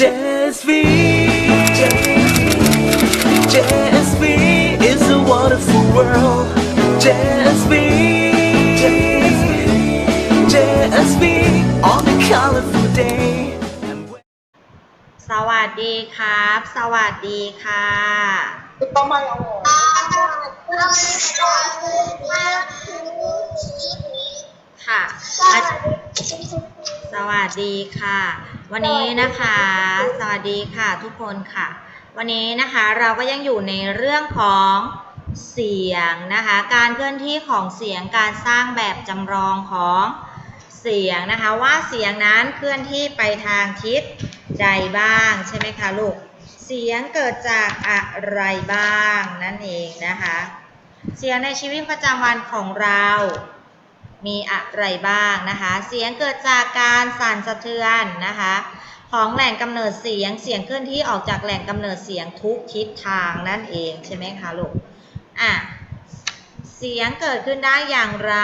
JSV JSV is a wonderful world JSV JSV on a colorful day สวัสดีครับ สวัสดีค่ะต้องมาเอาค่ะอาสวัสดีค่ะ วันนี้นะคะ สวัสดีค่ะทุกคนค่ะ วันนี้นะคะเราก็ยังอยู่ในเรื่องของเสียงนะคะ การเคลื่อนที่ของเสียงการสร้างแบบจำลองของเสียงนะคะ ว่าเสียงนั้นเคลื่อนที่ไปทางทิศใดบ้างใช่ไหมคะลูก เสียงเกิดจากอะไรบ้างนั่นเองนะคะ เสียงในชีวิตประจำวันของเรา มีอะไรบ้างนะคะ เสียงเกิดจากการสั่นสะเทือนนะคะ ของแหล่งกำเนิดเสียง เสียงเคลื่อนที่ออกจากแหล่งกำเนิดเสียงทุกทิศทางนั่นเองใช่ไหมคะลูก อะ เสียงเกิดขึ้นได้อย่างไร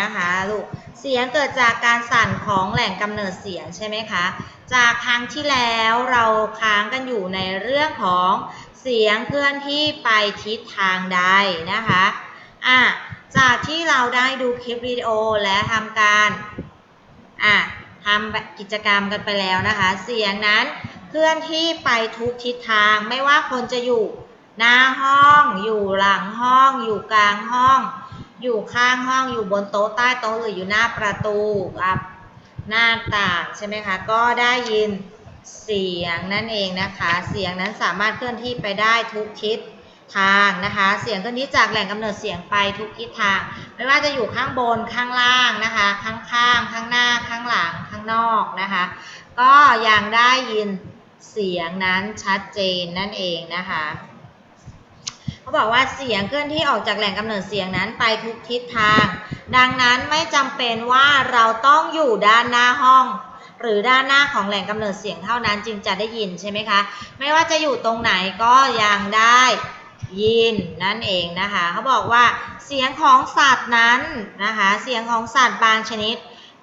นะคะลูก เสียงเกิดจากการสั่นของแหล่งกำเนิดเสียงใช่ไหมคะ จากครั้งที่แล้วเราค้างกันอยู่ในเรื่องของเสียงเคลื่อนที่ไปทิศทางใดนะคะ อะ ที่เราได้ดูคลิปวิดีโอและทำการอะทำกิจกรรมกันไปแล้วนะคะ เสียงนั้นเคลื่อนที่ไปทุกทิศทางไม่ว่าคนจะอยู่หน้าห้อง อยู่หลังห้อง อยู่กลางห้อง อยู่ข้างห้องอยู่บนโต๊ะใต้โต๊ะหรืออยู่หน้าประตูกับหน้าต่างใช่ไหมคะก็ได้ยินเสียงนั่นเองนะคะ เสียงนั้นสามารถเคลื่อนที่ไปได้ทุกทิศ ทางนะคะ เสียงเคลื่อนที่จากแหล่งกำเนิดเสียงไปทุกทิศทาง ไม่ว่าจะอยู่ข้างบนข้างล่างนะคะ ข้างข้างข้างหน้าข้างหลังข้างนอกนะคะ ก็ยังได้ยินเสียงนั้นชัดเจนนั่นเองนะคะเขาบอกว่าเสียงเคลื่อนที่ออกจากแหล่งกำเนิดเสียงนั้นไปทุกทิศทาง ดังนั้นไม่จำเป็นว่าเราต้องอยู่ด้านหน้าห้องหรือด้านหน้าของแหล่งกำเนิดเสียงเท่านั้นจึงจะได้ยินใช่ไหมคะ ไม่ว่าจะอยู่ตรงไหนก็ยังได้ ยินนั่นเองนะคะเขาบอกว่าเสียงของสัตว์นั้นนะคะเสียงของสัตว์บางชนิด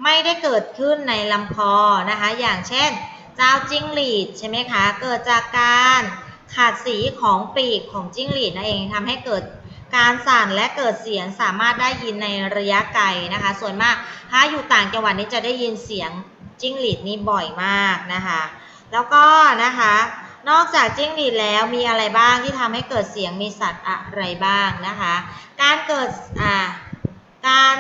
ไม่ได้เกิดขึ้นในลำคอนะคะอย่างเช่น เจ้าจิ้งหรีดใช่ไหมคะเกิดจากการขาดสีของปีกของจิ้งหรีดนั่นเองทำให้เกิดการสั่นและเกิดเสียงสามารถได้ยินในระยะไกลนะคะ ส่วนมากถ้าอยู่ต่างจังหวัดนี้จะได้ยินเสียงจิ้งหรีดนี้บ่อยมากนะคะ แล้วก็นะคะ นอกจากจิ้งหรีดแล้วมีอะไรบ้างที่ทำให้เกิดเสียงมีสัตว์อะไรบ้างนะคะ การเกิดอ่าการ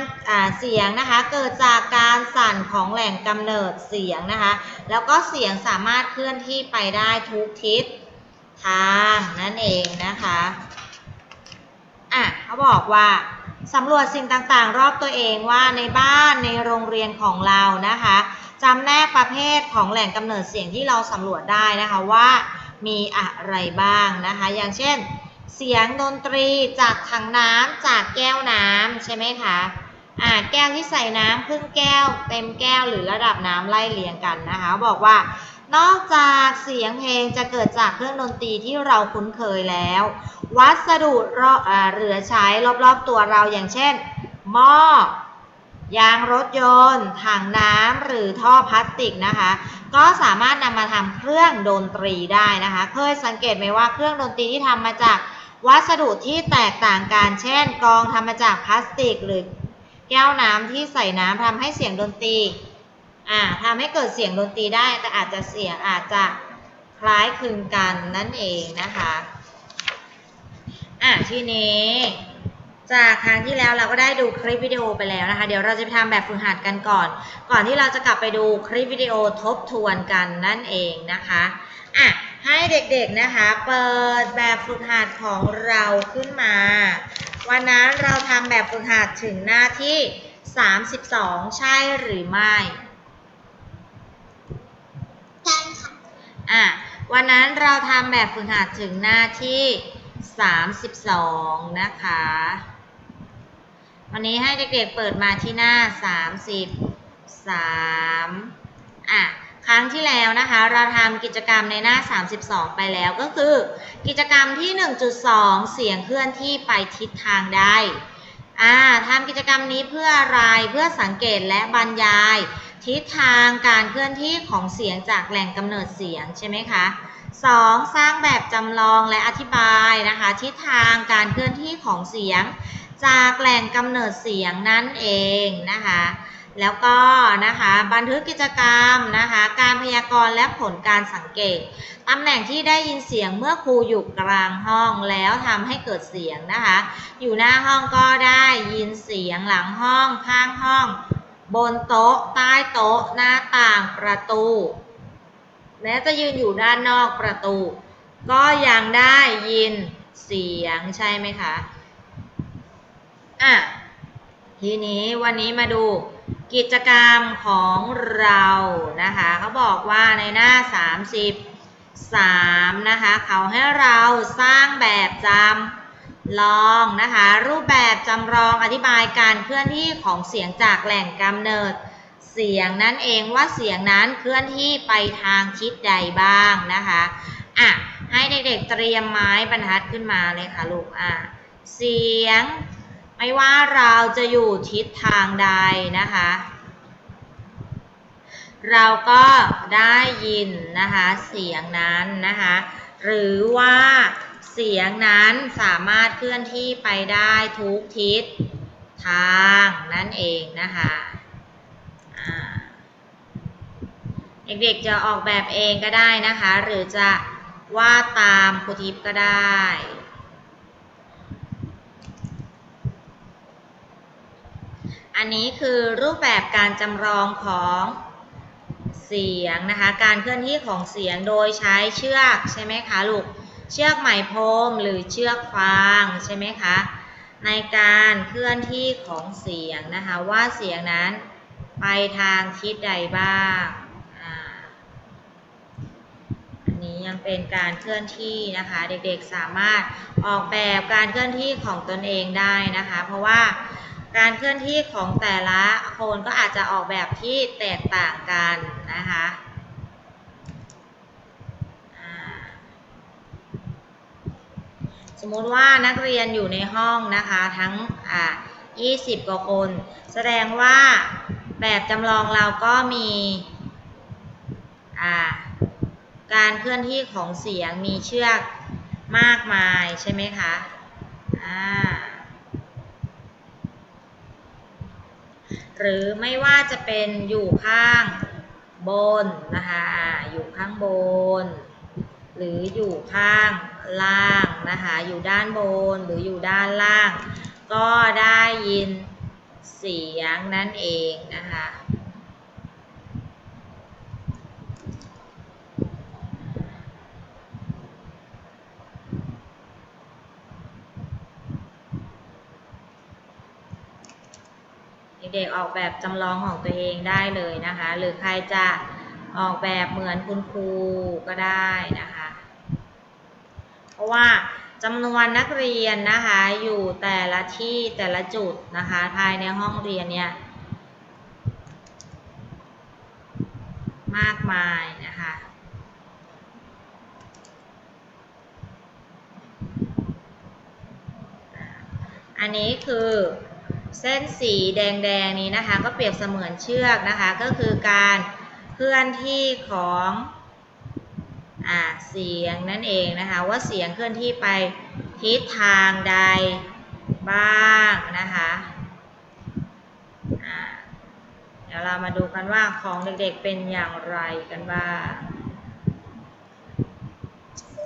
เสียงนะคะเกิดจากการสั่นของแหล่งกำเนิดเสียงนะคะ แล้วก็เสียงสามารถเคลื่อนที่ไปได้ทุกทิศทางนั่นเองนะคะอะเขาบอกว่าสำรวจสิ่งต่างๆ รอบตัวเองว่าในบ้านในโรงเรียนของเรานะคะ จำแนกประเภทของแหล่งกำเนิดเสียงที่เราสำรวจได้นะคะว่ามีอะไรบ้างนะคะ อย่างเช่น เสียงดนตรีจากถังน้ำจากแก้วน้ำใช่ไหมคะอ่าแก้วที่ใส่น้ำครึ่งแก้ว เต็มแก้วหรือระดับน้ำไล่เรียงกันนะคะ บอกว่านอกจากเสียงเพลงจะเกิดจากเครื่องดนตรีที่เราคุ้นเคยแล้ว วัสดุเหลือใช้รอบๆตัวเราอย่างเช่นหม้อ ยางรถยนต์ ถังน้ำหรือท่อพลาสติกนะคะ ก็สามารถนำมาทำเครื่องดนตรีได้นะคะ เคยสังเกตไหมว่าเครื่องดนตรีที่ทำมาจากวัสดุที่แตกต่างกัน เช่น กองทำมาจากพลาสติก หรือแก้วน้ำที่ใส่น้ำทำให้เสียงดนตรีอ่าทำให้เกิดเสียงดนตรีได้ แต่อาจจะเสียงอาจจะคล้ายคลึงกันนั่นเองนะคะอะทีนี้ จากครั้งที่แล้วเราก็ได้ดูคลิปวิดีโอไปแล้วนะคะ เดี๋ยวเราจะไปทำแบบฝึกหัดกันก่อน ก่อนที่เราจะกลับไปดูคลิปวิดีโอทบทวนกันนั่นเองนะคะอะให้เด็กๆนะคะ เปิดแบบฝึกหัดของเราขึ้นมา วันนั้นเราทำแบบฝึกหัดถึงหน้าที่ 32 ใช่หรือไม่ใช่ค่ะอะวันนั้นเราทำแบบฝึกหัดถึงหน้าที่ 32 นะคะ วันนี้ให้เด็กๆเปิดมาที่หน้า 33อะครั้งที่แล้วนะคะเราทำกิจกรรมในหน้า 32 ไปแล้วก็คือ กิจกรรมที่ 1.2 เสียงเคลื่อนที่ไปทิศทางใดอ่าทำกิจกรรมนี้เพื่ออะไรเพื่อสังเกตและบรรยาย ทิศทางการเคลื่อนที่ของเสียงจากแหล่งกำเนิดเสียงใช่ไหมคะ 2. สร้างแบบจำลองและอธิบายนะคะ ทิศทางการเคลื่อนที่ของเสียง จากแหล่งกำเนิดเสียงนั่นเองนะคะ แล้วก็นะคะบันทึกกิจกรรมนะคะการพยากรณ์และผลการสังเกตตำแหน่งที่ได้ยินเสียงเมื่อครูอยู่กลางห้องแล้วทำให้เกิดเสียงนะคะ อยู่หน้าห้องก็ได้ยินเสียงหลังห้อง ข้างห้อง บนโต๊ะ ใต้โต๊ะ หน้าต่างประตูแม้จะยืนอยู่ด้านนอกประตู ก็ยังได้ยินเสียงใช่ไหมคะ อะทีนี้วันนี้มาดูกิจกรรมของเรานะคะเขาบอกว่าในหน้า 33 นะคะเขาให้เราสร้างแบบจำลองนะคะรูปแบบจำลองอธิบายการเคลื่อนที่ของเสียงจากแหล่งกำเนิด เสียงนั่นเองว่าเสียงนั้นเคลื่อนที่ไปทางทิศใดบ้างนะคะอะให้เด็กๆเตรียมไม้บรรทัดขึ้นมาเลยค่ะลูกอะเสียง ไม่ว่าเราจะอยู่ทิศทางใดนะคะ เราก็ได้ยินนะคะเสียงนั้นนะคะ หรือว่าเสียงนั้นสามารถเคลื่อนที่ไปได้ทุกทิศทางนั่นเองนะคะเด็กๆจะออกแบบเองก็ได้นะคะ หรือจะวาดตามครูทิพย์ก็ได้ อันนี้คือรูปแบบการจำลองของเสียงนะคะ การเคลื่อนที่ของเสียงโดยใช้เชือกใช่ไหมคะลูก เชือกไหมพรมหรือเชือกฟางใช่ไหมคะ ในการเคลื่อนที่ของเสียงนะคะว่าเสียงนั้นไปทางทิศใดบ้างอันนี้ยังเป็นการเคลื่อนที่นะคะ เด็กๆสามารถออกแบบการเคลื่อนที่ของตนเองได้นะคะ เพราะว่า การเคลื่อนที่ของแต่ละคนก็อาจจะออกแบบที่แตกต่างกันนะคะสมมุติว่านักเรียนอยู่ในห้องนะคะทั้งอ่า20 กว่าคน แสดงว่าแบบจำลองเราก็มีอ่าการเคลื่อนที่ของเสียงมีเชือกมากมายใช่ไหมคะอ่า หรือไม่ว่าจะเป็นอยู่ข้างบนนะคะอยู่ข้างบน หรืออยู่ข้างล่างนะคะอยู่ด้านบนหรืออยู่ด้านล่าง ก็ได้ยินเสียงนั่นเองนะคะ ออกแบบจำลองของตัวเองได้เลยนะคะ หรือใครจะออกแบบเหมือนคุณครูก็ได้นะคะ เพราะว่าจำนวนนักเรียนนะคะอยู่แต่ละที่แต่ละจุดนะคะภายในห้องเรียนเนี่ยมากมายนะคะอันนี้คือ เส้นสีแดงๆนี้นะคะ ก็เปรียบเสมือนเชือกนะคะ ก็คือการเคลื่อนที่ของอเสียงนั่นเองนะคะ ว่าเสียงเคลื่อนที่ไปทิศทางใดบ้างนะคะเดี๋ยวเรามาดูกันว่าของเด็กๆเป็นอย่างไรกันบ้าง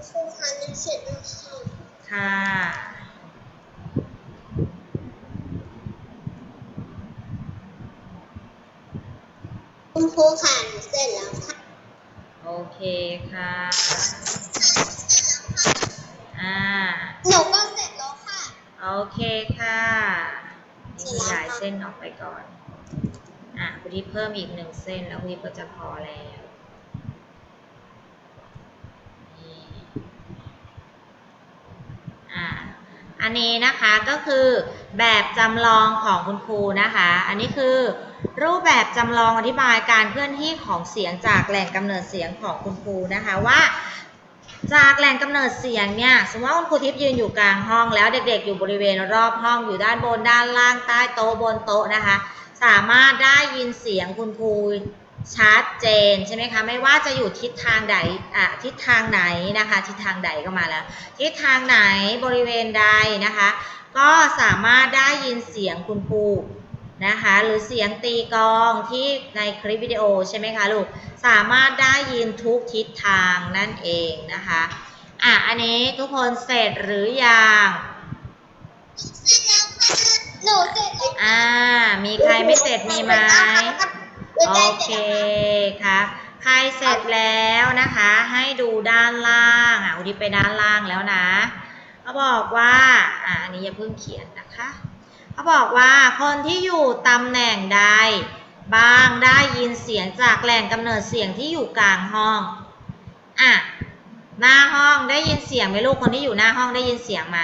ครูคะนึกเสร็จแล้ว ค่ะค่ะคุณครูค่ะหนูเสร็จแล้วค่ะ โอเคค่ะ อ่า หนูก็เสร็จแล้วค่ะ โอเคค่ะนี่ขยายเส้นออกไปก่อน อะคุณที่เพิ่มอีกหนึ่งเส้นแล้วคุณที่ก็จะพอแล้วนี่อะอันนี้นะคะก็คือแบบจำลองของคุณครูนะคะ อันนี้คือ รูปแบบจำลองอธิบายการเคลื่อนที่ของเสียงจากแหล่งกำเนิดเสียงของคุณครูนะคะว่า จากแหล่งกำเนิดเสียงเนี่ยสมมติว่าคุณครูทิพย์ยืนอยู่กลางห้องแล้วเด็กๆ อยู่บริเวณรอบห้องอยู่ด้านบนด้านล่างใต้โต๊ะบนโต๊ะนะคะ สามารถได้ยินเสียงคุณครูชัดเจนใช่ไหมคะไม่ว่าจะอยู่ทิศทางใดอะทิศทางไหนนะคะทิศทางใดก็มาแล้ว ทิศทางไหนบริเวณใดนะคะ ก็สามารถได้ยินเสียงคุณครู นะคะหรือเสียงตีกลองที่ในคลิปวิดีโอใช่ไหมคะลูกสามารถได้ยินทุกทิศทางนั่นเองนะคะอะอันนี้ทุกคนเสร็จหรือยังหนูเสร็จแล้วอ่ามีใครไม่เสร็จมีไหมโอเคครับใครเสร็จแล้วนะคะ ให้ดูด้านล่างอะอุดิไปด้านล่างแล้วนะเขาบอกว่าอ่าอันนี้อย่าเพิ่งเขียนนะคะ เขาบอกว่าคนที่อยู่ตำแหน่งใดบ้างได้ยินเสียงจากแหล่งกำเนิดเสียงที่อยู่กลางห้องอะหน้าห้องได้ยินเสียงไหมลูกคนที่อยู่หน้าห้องได้ยินเสียงไหม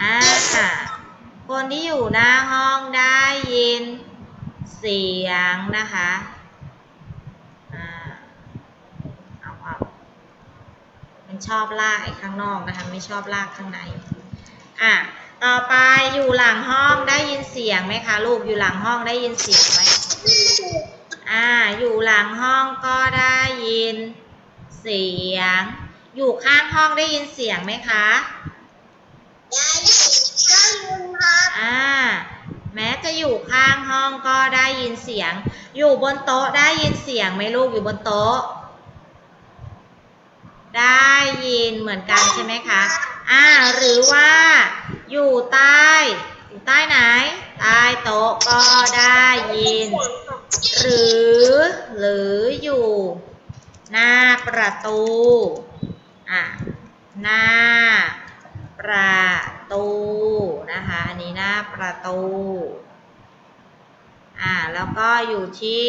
อ่าคนที่อยู่หน้าห้องได้ยินเสียงนะคะอ่าเอาเอามันชอบลากไอ้ข้างนอกนะคะไม่ชอบลากข้างในอะ ต่อไปอยู่หลังห้องได้ยินเสียงไหมคะลูกอยู่หลังห้องได้ยินเสียงไหมอ่า อยู่หลังห้องก็ได้ยินเสียง อยู่ข้างห้องได้ยินเสียงไหมคะได้ยินได้ยินครับอ่า แม้จะอยู่ข้างห้องก็ได้ยินเสียง อยู่บนโต๊ะได้ยินเสียงไหมลูกอยู่บนโต๊ะ ได้ยินเหมือนกันใช่ไหมคะ อ่า หรือว่า อยู่ใต้อยู่ใต้ไหน ใต้โต๊ะก็ได้ยิน หรือหรืออยู่ หน้าประตูอะหน้าประตูนะคะอันนี้หน้าประตูอ่าแล้วก็อยู่ที่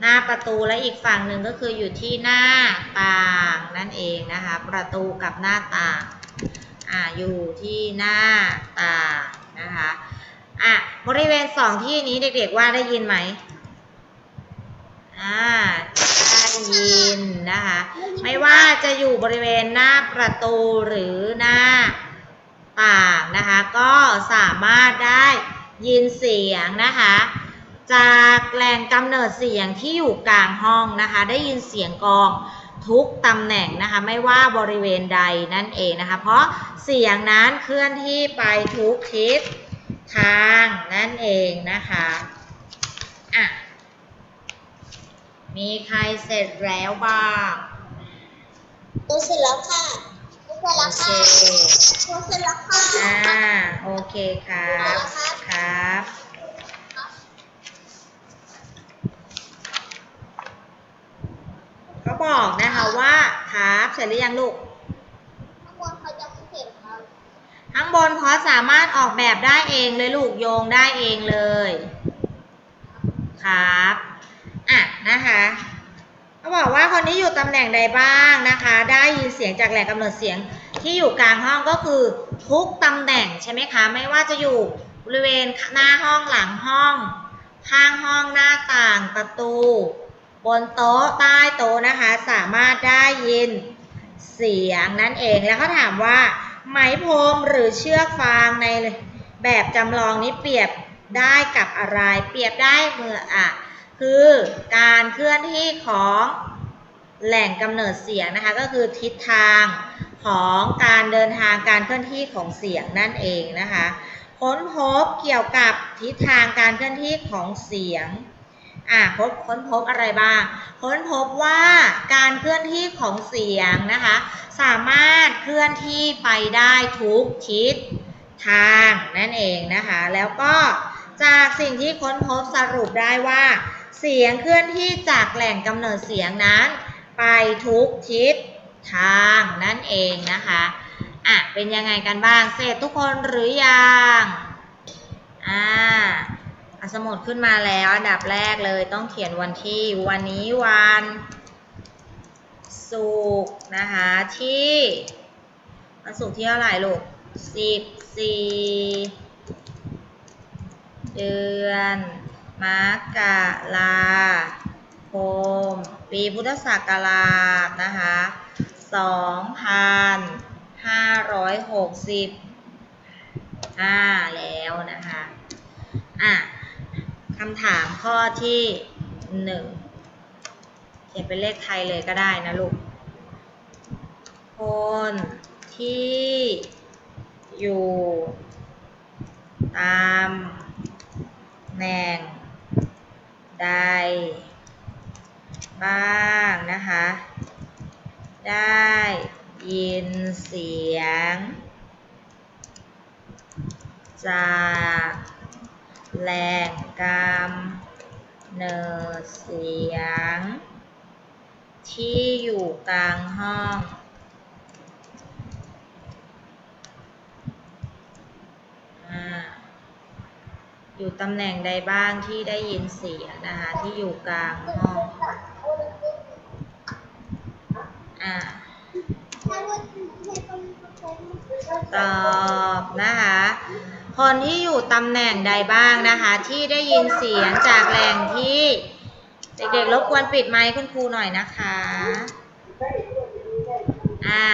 หน้าประตูและอีกฝั่งหนึ่งก็คืออยู่ที่หน้าต่างนั่นเองนะคะ ประตูกับหน้าต่าง อ่าอยู่ที่หน้าตานะคะอะบริเวณสองที่นี้เด็กๆว่าได้ยินไหมอ่าได้ยินนะคะไม่ว่าจะอยู่บริเวณหน้าประตูหรือหน้าต่างนะคะก็สามารถได้ยินเสียงนะคะจากแหล่งกำเนิดเสียงที่อยู่กลางห้องนะคะได้ยินเสียงกอง ทุกตำแหน่งนะคะไม่ว่าบริเวณใดนั่นเองนะคะ เพราะเสียงนั้นเคลื่อนที่ไปทุกทิศทางนั่นเองนะคะอะมีใครเสร็จแล้วบ้างหนูเสร็จแล้วค่ะหนูเสร็จโอแล้วเคค่ะหนูเสร็จแล้วค่ะอ่าโอเคครับครับ ก็บอกนะคะว่าครับเสร็จหรือยังลูก ข้างบนเขาจะไม่เสร็จครับข้างบนพอสามารถออกแบบได้เองเลยลูกโยงได้เองเลย ครับอะนะคะเขาบอกว่าคนที่อยู่ตำแหน่งใดบ้างนะคะ ได้ยินเสียงจากแหล่งกำเนิดเสียงที่อยู่กลางห้องก็คือทุกตำแหน่งใช่ไหมคะ ไม่ว่าจะอยู่บริเวณหน้าห้องหลังห้อง ข้างห้องหน้าต่างประตู บนโต๊ะใต้โต๊ะนะคะ สามารถได้ยินเสียงนั่นเองแล้วเขาถามว่า ไหมพรมหรือเชือกฟางในแบบจำลองนี้เปรียบได้กับอะไร เปรียบได้เมื่ออะคือการเคลื่อนที่ของแหล่งกำเนิดเสียงนะคะ ก็คือทิศทางของการเดินทางการเคลื่อนที่ของเสียงนั่นเองนะคะ ค้นพบเกี่ยวกับทิศทางการเคลื่อนที่ของเสียง อะค้นค้นพบอะไรบ้าง ค้นพบว่าการเคลื่อนที่ของเสียงนะคะ สามารถเคลื่อนที่ไปได้ทุกทิศทางนั่นเองนะคะ แล้วก็จากสิ่งที่ค้นพบสรุปได้ว่า เสียงเคลื่อนที่จากแหล่งกำเนิดเสียงนั้น ไปทุกทิศทางนั่นเองนะคะอะเป็นยังไงกันบ้าง เสร็จทุกคนหรือยังอ่า สมุดขึ้นมาแล้วอันดับแรกเลยต้องเขียนวันที่วันนี้วันศุกร์นะคะที่วันศุกร์ที่เท่าไหร่ลูกสิบสี่เดือนมกราคมปีพุทธศักราชนะคะสองพันห้าร้อยหกสิบห้าแล้วนะคะ อะ คำถามข้อที่หนึ่งเขียนเป็นเลขไทยเลยก็ได้นะลูก คนที่อยู่ตามแหน่งใดบ้างนะคะ ได้ยินเสียง จาก แหลงกำเนิดเสียง ที่อยู่กลางห้องอ่าอยู่ตำแหน่งใดบ้างที่ได้ยินเสียงนะคะ ที่อยู่กลางห้อง อ่าตอบนะคะ คนที่อยู่ตำแหน่งใดบ้างนะคะ ที่ได้ยินเสียงจากแหล่งที่ เด็กๆรบกวนปิดไมค์คุณครูหน่อยนะคะอ่า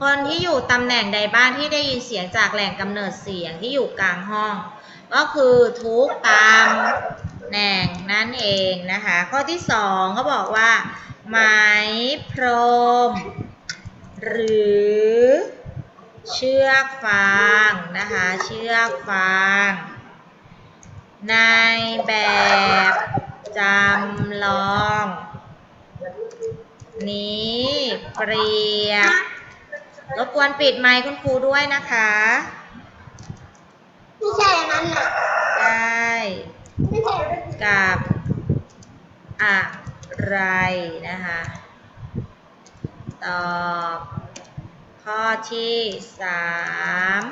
คนที่อยู่ตำแหน่งใดบ้างที่ได้ยินเสียงจากแหล่งกำเนิดเสียงที่อยู่กลางห้อง ก็คือทุกตามแหน่งนั่นเองนะคะ ข้อที่สองเขาบอกว่า ไม้พรม หรือ เชือกฟางนะคะ เชือกฟาง ในแบบจำลอง นี้เปรียบรบกวนปิดไมค์คุณครูด้วยนะคะ ไม่ใช่อันนั้นน่ะได้ ไม่ใช่กับอะไรนะคะ ตอบ ข้อที่สาม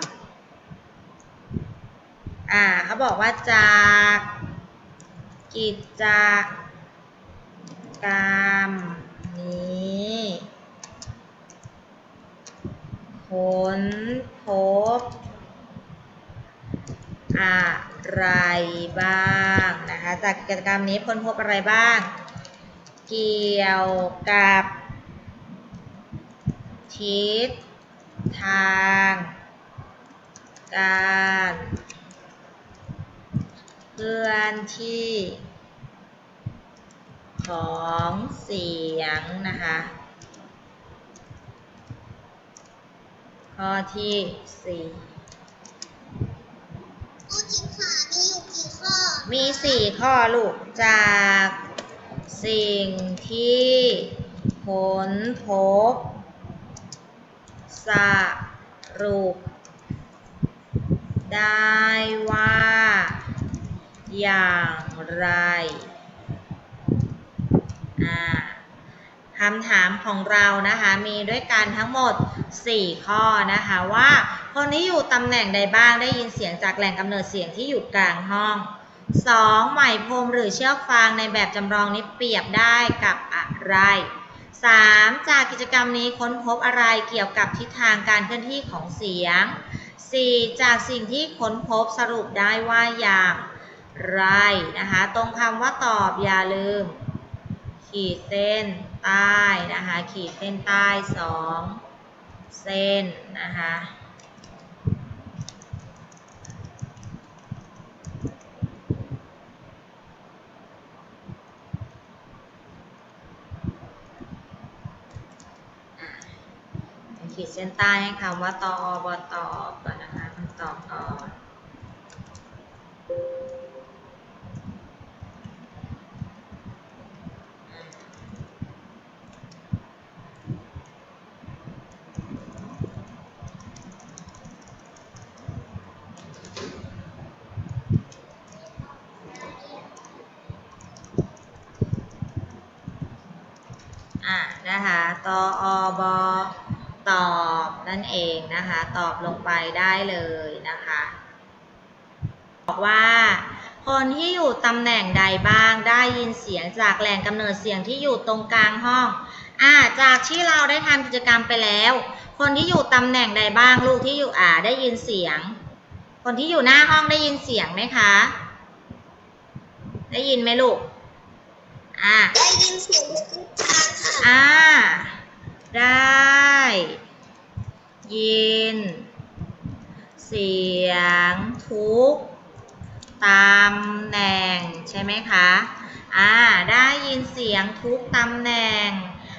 อ่าเขาบอกว่าจากกิจกรรมนี้ค้นพบอะไรบ้างนะคะ จากกิจกรรมนี้ค้นพบอะไรบ้าง เกี่ยวกับ ทิศทาง การ เคลื่อนที่ ของเสียงนะคะ ข้อที่สี่ข้อจริงค่ะมีอยู่กี่ข้อมีสี่ข้อลูกจากสิ่งที่ค้นพบ สรุป ได้ว่า อย่างไรคำถามของเรานะคะมีด้วยกันทั้งหมด 4 ข้อนะคะว่าคนที่อยู่ตำแหน่งใดบ้างได้ยินเสียงจากแหล่งกำเนิดเสียงที่อยู่กลางห้อง 2. ไหมพรมหรือเชือกฟางในแบบจำลองนี้เปรียบได้กับอะไร 3. จากกิจกรรมนี้ค้นพบอะไรเกี่ยวกับทิศทางการเคลื่อนที่ของเสียง 4. จากสิ่งที่ค้นพบสรุปได้ว่าอย่างไรนะคะ ตรงคำว่าตอบอย่าลืม ขีดเส้นใต้นะคะ ขีดเส้นใต้สองเส้นนะคะ ขีดเส้นใต้ให้คำว่าตอบตอบก่อนนะคะตอบก่อนอะนะคะตอบตอบนั่นเองนะคะ ตอบลง ไปได้เลยนะคะ บอกว่าคนที่อยู่ตำแหน่งใดบ้างได้ยินเสียงจากแหล่งกำเนิดเสียงที่อยู่ตรงกลางห้องอ่าจากที่เราได้ทำกิจกรรมไปแล้ว คนที่อยู่ตำแหน่งใดบ้างลูกที่อยู่อ่าได้ยินเสียง คนที่อยู่หน้าห้องได้ยินเสียงไหมคะ ได้ยินไหมลูกอ่าได้ยินเสียงทุกทางค่ะอ่าได้ ยินเสียงทุกตามแหน่งใช่ไหมคะอ่าได้ยินเสียงทุกตำแหน่ง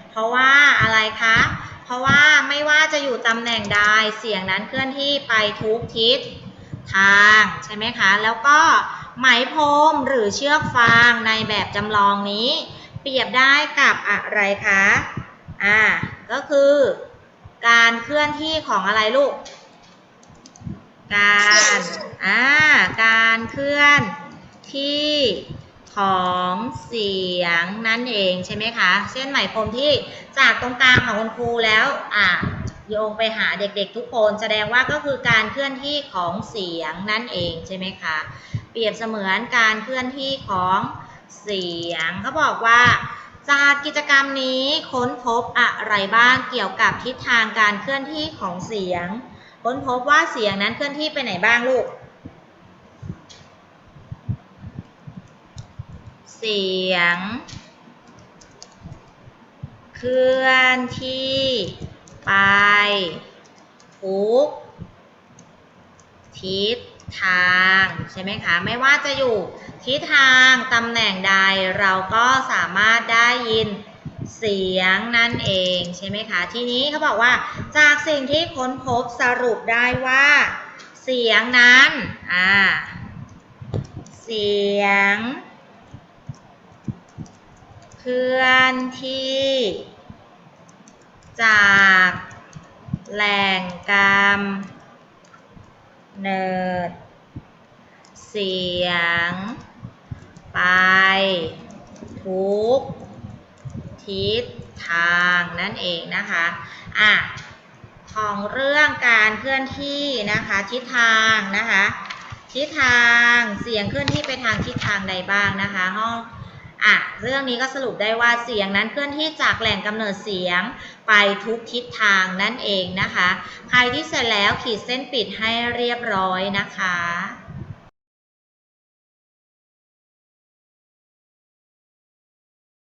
เพราะว่าอะไรคะ เพราะว่าไม่ว่าจะอยู่ตำแหน่งใดเสียงนั้นเคลื่อนที่ไปทุกทิศทางใช่ไหมคะ แล้วก็ไหมพรมหรือเชือกฟางในแบบจำลองนี้ เปรียบได้กับอะไรคะ อ่า ก็คือ การเคลื่อนที่ของอะไรลูก การอ่าการเคลื่อนที่ของเสียงนั่นเองใช่ไหมคะเส้นไหมพรมที่จากตรงกลางของคุณครูแล้วอะโยงไปหาเด็กๆทุกคน แสดงว่าก็คือการเคลื่อนที่ของเสียงนั่นเองใช่ไหมคะเปรียบเสมือนการเคลื่อนที่ของเสียงเขาบอกว่า จากกิจกรรมนี้ค้นพบอะไรบ้างเกี่ยวกับทิศทางการเคลื่อนที่ของเสียง ค้นพบว่าเสียงนั้นเคลื่อนที่ไปไหนบ้างลูก เสียง เคลื่อนที่ไปทุกทิศทางใช่ไหมคะ ไม่ว่าจะอยู่ทิศทางตำแหน่งใดเราก็สามารถได้ยิน เสียงนั่นเองใช่ไหมคะ ทีนี้เขาบอกว่าจากสิ่งที่ค้นพบสรุปได้ว่า เสียงนั้นอ่าเสียง เคลื่อนที่ จากแหล่งกำเนิด เสียง ไป ทุก ทิศทางนั่นเองนะคะอะของเรื่องการเคลื่อนที่นะคะทิศทางนะคะทิศทางเสียงเคลื่อนที่ไปทางทิศทางใดบ้างนะคะห้องอะเรื่องนี้ก็สรุปได้ว่าเสียงนั้นเคลื่อนที่จากแหล่งกำเนิดเสียงไปทุกทิศทางนั่นเองนะคะ ใครที่เสร็จแล้วขีดเส้นปิดให้เรียบร้อยนะคะ